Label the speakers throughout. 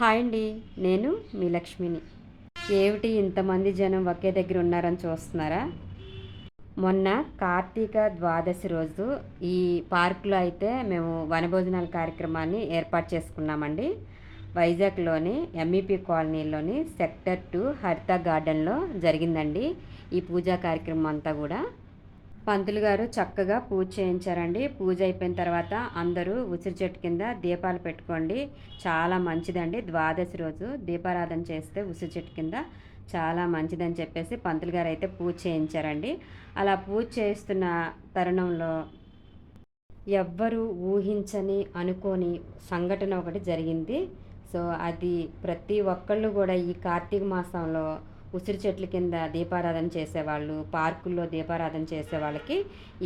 Speaker 1: Hi అండి నేను మీ లక్ష్మిని. ఏమిటి ఇంతమంది జనం ఒకే దగ్గర ఉన్నారని చూస్తున్నారా? మొన్న కార్తీక ద్వాదశి రోజు ఈ పార్కులో అయితే మేము వనభోజనాల కార్యక్రమాన్ని ఏర్పాటు చేసుకున్నామండి. వైజాగ్లోని ఎంఈపీ కాలనీలోని సెక్టర్ టూ హరిత గార్డెన్లో జరిగిందండి ఈ పూజా కార్యక్రమం అంతా కూడా. పంతులు గారు చక్కగా పూజ చేయించారండి. పూజ అయిపోయిన తర్వాత అందరూ ఉసిరి చెట్టు కింద దీపాలు పెట్టుకోండి. చాలా మంచిదండి. ద్వాదశి రోజు దీపారాధన చేస్తే ఉసిరి చెట్టు కింద చాలా మంచిదని చెప్పేసి పంతులు గారు అయితే పూజ చేయించారండి. అలా పూజ చేస్తున్న తరుణంలో ఎవ్వరూ ఊహించని అనుకోని సంఘటన ఒకటి జరిగింది. సో అది ప్రతి ఒక్కళ్ళు కూడా ఈ కార్తీక మాసంలో ఉసిరి చెట్ల కింద దీపారాధన చేసేవాళ్ళు పార్కుల్లో దీపారాధన చేసే వాళ్ళకి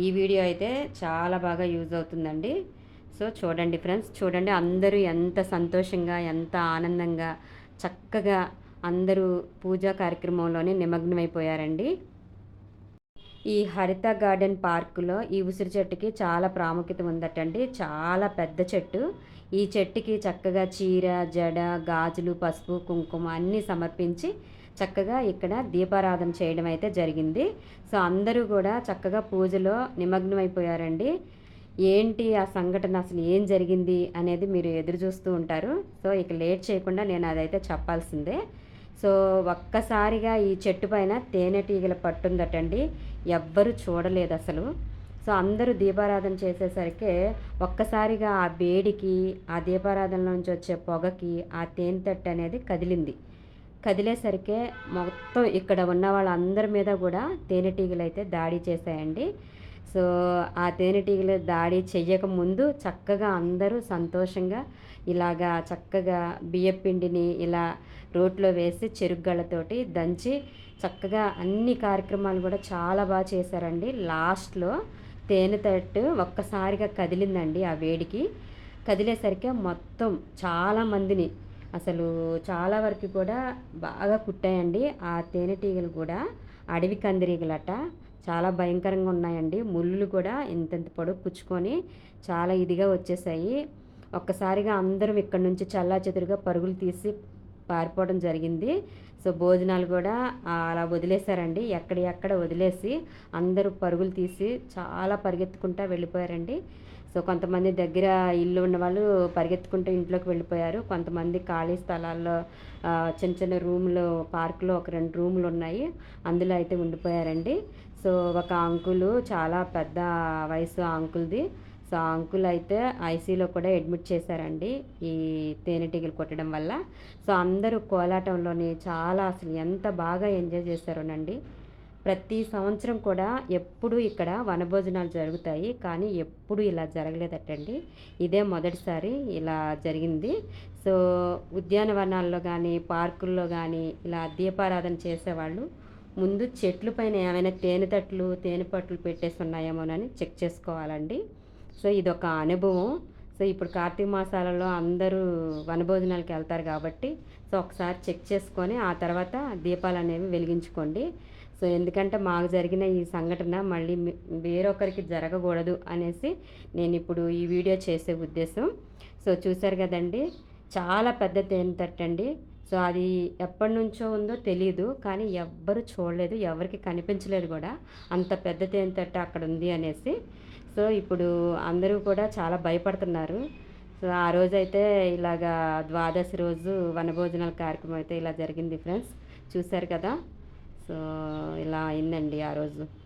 Speaker 1: ఈ వీడియో అయితే చాలా బాగా యూజ్ అవుతుందండి. సో చూడండి ఫ్రెండ్స్ చూడండి అందరూ ఎంత సంతోషంగా ఎంత ఆనందంగా చక్కగా అందరూ పూజా కార్యక్రమంలోనే నిమగ్నమైపోయారండి. ఈ హరిత గార్డెన్ పార్కులో ఈ ఉసిరి చెట్టుకి చాలా ప్రాముఖ్యత ఉందటండి. చాలా పెద్ద చెట్టు. ఈ చెట్టుకి చక్కగా చీర జడ గాజులు పసుపు కుంకుమ అన్నీ సమర్పించి చక్కగా ఇక్కడ దీపారాధన చేయడం అయితే జరిగింది. సో అందరూ కూడా చక్కగా పూజలో నిమగ్నమైపోయారండి. ఏంటి ఆ సంఘటన? అసలు ఏం జరిగింది? అనేది మీరు ఎదురు చూస్తూ ఉంటారు. సో ఇక లేట్ చేయకుండా నేను అదైతే చెప్పాల్సిందే. సో ఒక్కసారిగా ఈ చెట్టు పైన తేనెటీగల పట్టుందటండి. ఎవ్వరు చూడలేదు అసలు. సో అందరూ దీపారాధన చేసేసరికి ఒక్కసారిగా ఆ వేడికి ఆ దీపారాధన నుంచి వచ్చే పొగకి ఆ తేనెతట్టు అనేది కదిలింది. కదిలేసరికి మొత్తం ఇక్కడ ఉన్న వాళ్ళందరి మీద కూడా తేనెటీగలు అయితే దాడి చేశాయండి. సో ఆ తేనెటీగలు దాడి చెయ్యకముందు చక్కగా అందరూ సంతోషంగా ఇలాగా చక్కగా బియ్యపిండిని ఇలా రోట్లో వేసి చెరుగ్గళ్ళతోటి దంచి చక్కగా అన్ని కార్యక్రమాలు కూడా చాలా బాగా చేశారండి. లాస్ట్లో తేనె తట్టు ఒక్కసారిగా కదిలిందండి ఆ వేడికి. కదిలేసరికి మొత్తం చాలామందిని అసలు చాలా వరకు కూడా బాగా కుట్టాయండి. ఆ తేనెటీగలు కూడా అడవి కందిరీగలట. చాలా భయంకరంగా ఉన్నాయండి. ముళ్ళు కూడా ఇంతంత పొడవు పుచ్చుకొని చాలా ఇదిగా వచ్చేసాయి. ఒక్కసారిగా అందరం ఇక్కడ నుంచి చల్లా చెదురుగా పరుగులు తీసి పారిపోవడం జరిగింది. సో భోజనాలు కూడా అలా వదిలేశారండి. ఎక్కడ ఎక్కడ వదిలేసి అందరూ పరుగులు తీసి చాలా పరిగెత్తుకుంటా వెళ్ళిపోయారండి. సో కొంతమంది దగ్గర ఇల్లు ఉన్న వాళ్ళు పరిగెత్తుకుంటూ ఇంట్లోకి వెళ్ళిపోయారు. కొంతమంది ఖాళీ స్థలాల్లో చిన్న చిన్న రూమ్లు పార్కులో ఒక రెండు రూములు ఉన్నాయి. అందులో అయితే ఉండిపోయారండి. సో ఒక అంకులు చాలా పెద్ద వయసు అంకుల్ది. సో ఆ అంకుల్ అయితే ఐసీలో కూడా అడ్మిట్ చేశారండి ఈ తేనెటీగలు కొట్టడం వల్ల. సో అందరూ కోలాటంలోని చాలా అసలు ఎంత బాగా ఎంజాయ్ చేశారోనండి. ప్రతి సంవత్సరం కూడా ఎప్పుడు ఇక్కడ వనభోజనాలు జరుగుతాయి. కానీ ఎప్పుడు ఇలా జరగలేదటండి. ఇదే మొదటిసారి ఇలా జరిగింది. సో ఉద్యానవనాల్లో కానీ పార్కుల్లో కానీ ఇలా దీపారాధన చేసేవాళ్ళు ముందు చెట్ల పైన ఏమైనా తేనె తట్లు తేనె పట్లు పెట్టేసి ఉన్నాయేమోనని చెక్ చేసుకోవాలండి. సో ఇదొక అనుభవం. సో ఇప్పుడు కార్తీక మాసాలలో అందరూ వనభోజనాలకు వెళ్తారు కాబట్టి సో ఒకసారి చెక్ చేసుకొని ఆ తర్వాత దీపాలు అనేవి వెలిగించుకోండి. సో ఎందుకంటే మాకు జరిగిన ఈ సంఘటన మళ్ళీ వేరొకరికి జరగకూడదు అనేసి నేను ఇప్పుడు ఈ వీడియో చేసే ఉద్దేశం. సో చూసారు కదండి చాలా పెద్ద తేనె సో అది ఎప్పటి నుంచో ఉందో తెలియదు కానీ ఎవ్వరు చూడలేదు ఎవరికి కనిపించలేదు కూడా అంత పెద్ద తేనె తట్ట అక్కడ ఉంది అనేసి. సో ఇప్పుడు అందరూ కూడా చాలా భయపడుతున్నారు. సో ఆ రోజైతే ఇలాగా ద్వాదశి రోజు వనభోజనాల కార్యక్రమం అయితే ఇలా జరిగింది ఫ్రెండ్స్ చూశారు కదా. సో ఇలా అయిందండి ఆ రోజు.